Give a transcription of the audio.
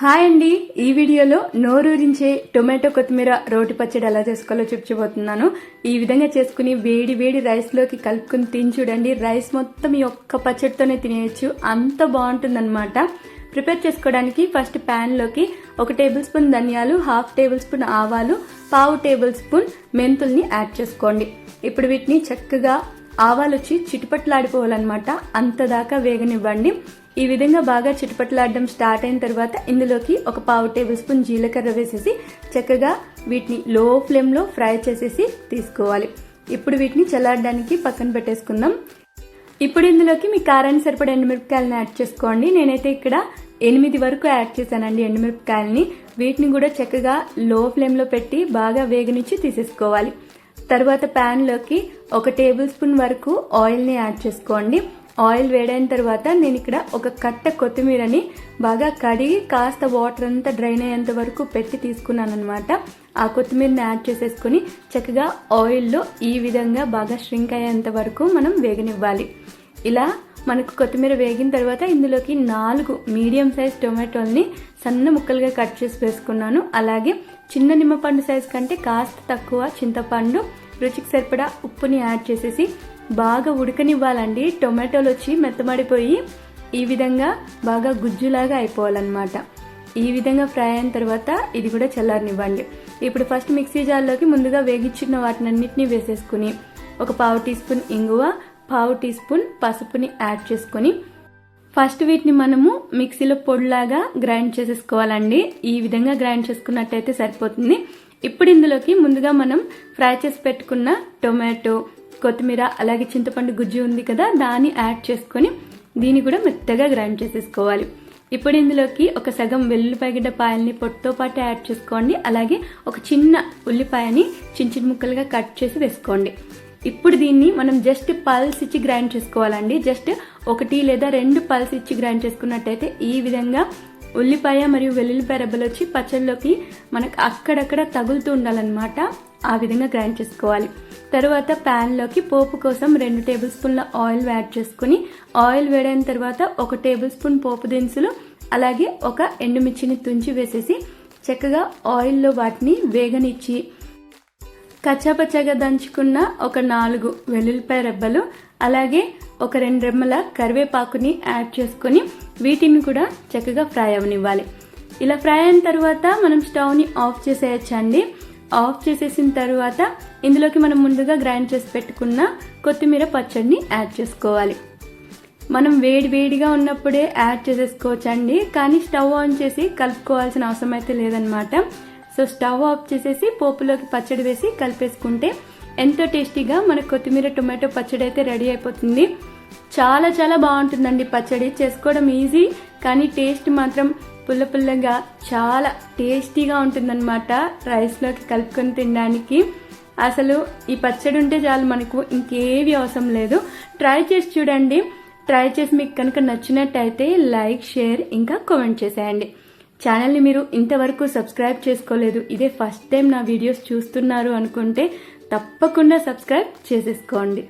Hi అండి. ఈ వీడియోలో నోరూరించే టొమాటో కొత్తిమీర రోటి పచ్చడి ఎలా చేసుకోవాలో చూపించబోతున్నాను. ఈ విధంగా చేసుకుని వేడి వేడి రైస్లోకి కలుపుకుని తిని చూడండి. రైస్ మొత్తం ఈ ఒక్క పచ్చడితోనే తినేయచ్చు. అంత బాగుంటుందన్నమాట. ప్రిపేర్ చేసుకోవడానికి ఫస్ట్ ప్యాన్లోకి ఒక టేబుల్ స్పూన్ ధనియాలు హాఫ్ టేబుల్ స్పూన్ ఆవాలు పావు టేబుల్ స్పూన్ మెంతుల్ని యాడ్ చేసుకోండి. ఇప్పుడు వీటిని చక్కగా ఆవాలు వచ్చి చిటిపట్లాడిపోవాలన్నమాట. అంత దాకా వేగనివ్వండి. ఈ విధంగా బాగా చిటుపట్లాడడం స్టార్ట్ అయిన తర్వాత ఇందులోకి ఒక పావు టేబుల్ స్పూన్ జీలకర్ర వేసేసి చక్కగా వీటిని లో ఫ్లేమ్లో ఫ్రై చేసేసి తీసుకోవాలి. ఇప్పుడు వీటిని చల్లారడానికి పక్కన పెట్టేసుకుందాం. ఇప్పుడు ఇందులోకి మీ కారాన్ని సరిపడా ఎండుమిరపకాయలను యాడ్ చేసుకోండి. నేనైతే ఇక్కడ ఎనిమిది వరకు యాడ్ చేశానండి ఎండుమిరపకాయలని. వీటిని కూడా చక్కగా లో ఫ్లేమ్లో పెట్టి బాగా వేగనిచ్చి తీసేసుకోవాలి. తర్వాత ప్యాన్లోకి ఒక టేబుల్ స్పూన్ వరకు ఆయిల్ని యాడ్ చేసుకోండి. ఆయిల్ వేడైన తర్వాత నేను ఇక్కడ ఒక కట్ట కొత్తిమీరని బాగా కడిగి కాస్త వాటర్ అంతా డ్రైన్ అయ్యేంత వరకు పెట్టి తీసుకున్నాను అనమాట ఆ కొత్తిమీరని యాడ్ చేసేసుకుని చక్కగా ఆయిల్లో ఈ విధంగా బాగా ష్రింక్ అయ్యేంత వరకు మనం వేగనివ్వాలి. ఇలా మనకు కొత్తిమీర వేగిన తర్వాత ఇందులోకి నాలుగు మీడియం సైజ్ టొమాటోల్ని సన్న ముక్కలుగా కట్ చేసి వేసుకున్నాను. అలాగే చిన్న నిమ్మపండు సైజ్ కంటే కాస్త తక్కువ చింతపండు రుచికి సరిపడా ఉప్పుని యాడ్ చేసేసి బాగా ఉడకనివ్వాలండి. టొమాటోలు వచ్చి మెత్తమడిపోయి ఈ విధంగా బాగా గుజ్జులాగా అయిపోవాలన్నమాట. ఈ విధంగా ఫ్రై అయిన తర్వాత ఇది కూడా చల్లారనివ్వండి. ఇప్పుడు ఫస్ట్ మిక్సీ జార్లోకి ముందుగా వేగించిన వాటినన్నిటినీ వేసేసుకుని ఒక పావు టీ స్పూన్ ఇంగువ పావు టీ స్పూన్ పసుపుని యాడ్ చేసుకొని ఫస్ట్ వీటిని మనము మిక్సీలో పొడిలాగా గ్రైండ్ చేసేసుకోవాలండి. ఈ విధంగా గ్రైండ్ చేసుకున్నట్టయితే సరిపోతుంది. ఇప్పుడు ఇందులోకి ముందుగా మనం ఫ్రై చేసి పెట్టుకున్న టొమాటో కొత్తిమీర అలాగే చింతపండు గుజ్జు ఉంది కదా దాన్ని యాడ్ చేసుకొని దీన్ని కూడా మెత్తగా గ్రైండ్ చేసేసుకోవాలి. ఇప్పుడు ఇందులోకి ఒక సగం వెల్లుల్లిపాయగడ్డ పాయల్ని పొట్టుతో పాటు యాడ్ చేసుకోండి. అలాగే ఒక చిన్న ఉల్లిపాయని చిన్న చిన్న ముక్కలుగా కట్ చేసి వేసుకోండి. ఇప్పుడు దీన్ని మనం జస్ట్ పల్స్ ఇచ్చి గ్రైండ్ చేసుకోవాలండి. జస్ట్ ఒకటి లేదా రెండు పల్స్ ఇచ్చి గ్రైండ్ చేసుకున్నట్టయితే ఈ విధంగా ఉల్లిపాయ మరియు వెల్లుల్లిపాయ రెబ్బలు వచ్చి పచ్చళ్ళలోకి మనకు అక్కడక్కడ తగులుతూ ఉండాలన్నమాట. ఆ విధంగా గ్రైండ్ చేసుకోవాలి. తర్వాత ప్యాన్లోకి పోపు కోసం రెండు టేబుల్ స్పూన్ల ఆయిల్ యాడ్ చేసుకుని ఆయిల్ వేడైన తర్వాత ఒక టేబుల్ స్పూన్ పోపు దినుసులు అలాగే ఒక ఎండుమిర్చిని తుంచి వేసేసి చక్కగా ఆయిల్లో వాటిని వేగనిచ్చి కచ్చాపచ్చగా దంచుకున్న ఒక నాలుగు వెల్లుల్లిపాయ రెబ్బలు అలాగే ఒక రెండు రెమ్మల కరివేపాకుని యాడ్ చేసుకొని వీటిని కూడా చక్కగా ఫ్రై అవనివ్వాలి. ఇలా ఫ్రై అయిన తర్వాత మనం స్టవ్ని ఆఫ్ చేసేయచ్చండి. ఆఫ్ చేసేసిన తర్వాత ఇందులోకి మనం ముందుగా గ్రైండ్ చేసి పెట్టుకున్న కొత్తిమీర పచ్చడిని యాడ్ చేసుకోవాలి. మనం వేడి వేడిగా ఉన్నప్పుడే యాడ్ చేసేసుకోవచ్చండి కానీ స్టవ్ ఆన్ చేసి కలుపుకోవాల్సిన అవసరం అయితే లేదనమాట సో స్టవ్ ఆఫ్ చేసేసి పోపులోకి పచ్చడి వేసి కలిపేసుకుంటే ఎంతో టేస్టీగా మన కొత్తిమీర టొమాటో పచ్చడి అయితే రెడీ అయిపోతుంది. చాలా చాలా బాగుంటుందండి పచ్చడి. చేసుకోవడం ఈజీ కానీ టేస్ట్ మాత్రం పుల్ల పుల్లగా చాలా టేస్టీగా ఉంటుందన్నమాట రైస్లోకి కలుపుకొని తినడానికి. అసలు ఈ పచ్చడి ఉంటే చాలు మనకు ఇంకేవి అవసరం లేదు. ట్రై చేసి చూడండి. ట్రై చేసి మీకు కనుక నచ్చినట్టయితే లైక్ షేర్ ఇంకా కామెంట్ చేసేయండి. ఛానల్ని మీరు ఇంతవరకు సబ్స్క్రైబ్ చేసుకోలేదు ఇదే ఫస్ట్ టైం నా వీడియోస్ చూస్తున్నారు అనుకుంటే తప్పకుండా సబ్స్క్రైబ్ చేసేసుకోండి.